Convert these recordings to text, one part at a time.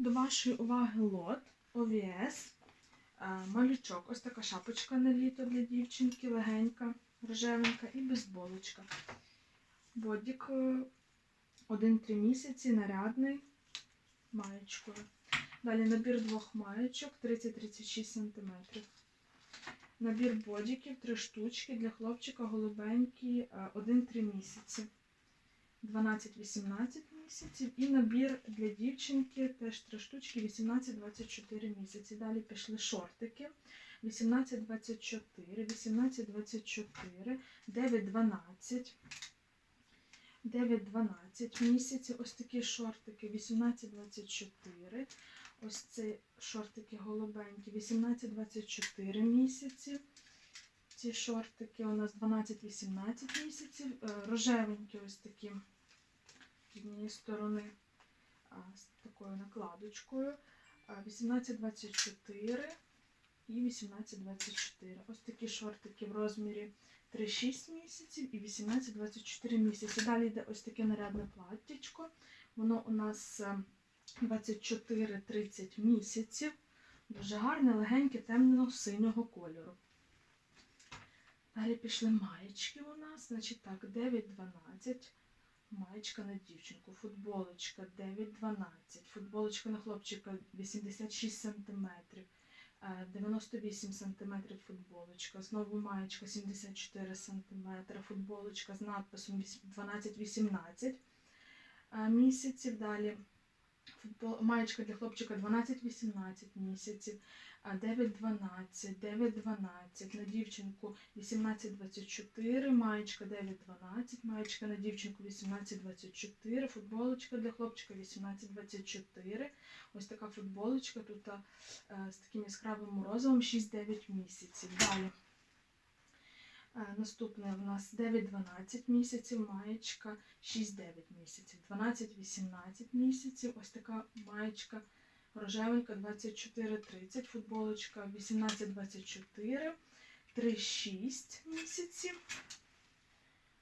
До вашої уваги лот ОВС. е, Малючок. Ось така шапочка на літо для дівчинки, легенька, рожевенька і безболочка. Бодік 1-3 місяці, нарядний, маєчкою. Далі набір двох маєчок 30-36 см. Набір бодіків 3 штучки для хлопчика голубенькі 1-3 місяці. 12-18 місяців. І набір для дівчинки теж 3 штучки 18-24 місяці. Далі пішли шортики. 18-24, 18-24, 9-12, 9-12 місяців. Ось такі шортики 18-24. Ось ці шортики голубенькі 18-24 місяці. Ці шортики у нас 12-18 місяців. Е, Рожевенькі ось такі з однієї сторони з такою накладочкою. А, 18-24 і 18-24. Ось такі шортики в розмірі 3-6 місяців і 18-24 місяці. Далі йде ось таке нарядне платтячко. Воно у нас е, 24-30 місяців. Дуже гарне, легеньке, темно-синього кольору. Далі пішли маєчки у нас. Значить так, 9-12. Маєчка на дівчинку, футболочка 9-12, футболочка на хлопчика 86 см, 98 см футболочка, знову маєчка 74 см, футболочка з надписом 12-18 е, місяців. Далі маєчка для хлопчика 12-18 місяців, а 9-12, 9-12, на дівчинку 18-24, маєчка 9-12, маєчка на дівчинку 18-24, футболочка для хлопчика 18-24. Ось така футболочка тут з таким яскравим морозивом 6-9 місяців. Далі. Наступне в нас 9-12 місяців, маєчка 6-9 місяців, 12-18 місяців, ось така маєчка рожевенька 24-30, футболочка 18-24, 3-6 місяців.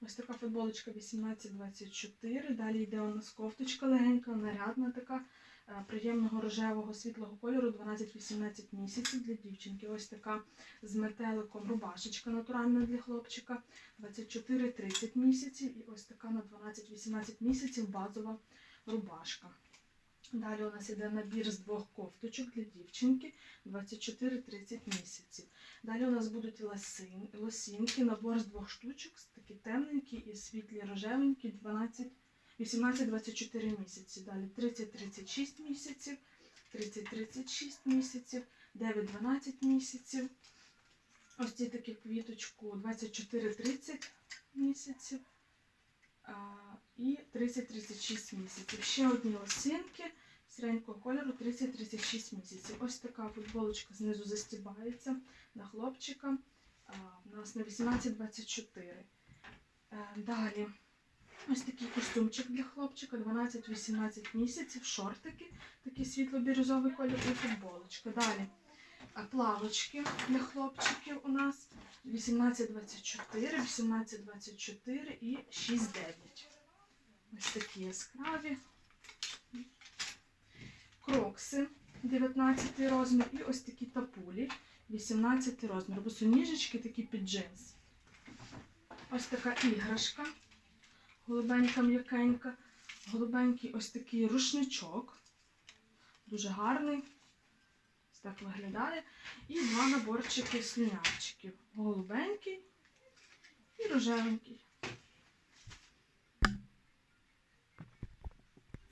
Ось така футболочка 18-24. Далі йде у нас кофточка легенька, нарядна така, приємного рожевого світлого кольору 12-18 місяців для дівчинки. Ось така з метеликом рубашечка натуральна для хлопчика 24-30 місяців. І ось така на 12-18 місяців базова рубашка. Далі у нас іде набір з двох кофточок для дівчинки 24-30 місяців. Далі у нас будуть лосин, лосінки, набор з двох штучок, такі темненькі і світлі рожевенькі 12, 18-24 місяці. Далі 30-36 місяців, 30-36 місяців, 9-12 місяців. Ось ці такі квіточку 24-30 місяців і 30-36 місяців. Ще одні лосинки сіренького кольору 30-36 місяців. Ось така футболочка знизу застібається на хлопчика. У нас на 18-24. Е, Далі ось такий костюмчик для хлопчика 12-18 місяців, шортики, такий світло-бірюзовий колір і футболочка. Далі плавочки для хлопчиків у нас 18-24, 18-24 і 6-9. Ось такі яскраві. Крокси 19 розмір і ось такі тапулі 18 розмір. Босоніжечки такі під джинс. Ось така іграшка. Голубенька м'якенька. Голубенький ось такий рушничок. Дуже гарний. Ось так виглядає. І два наборчики слюнявчиків. Голубенький і рожевенький.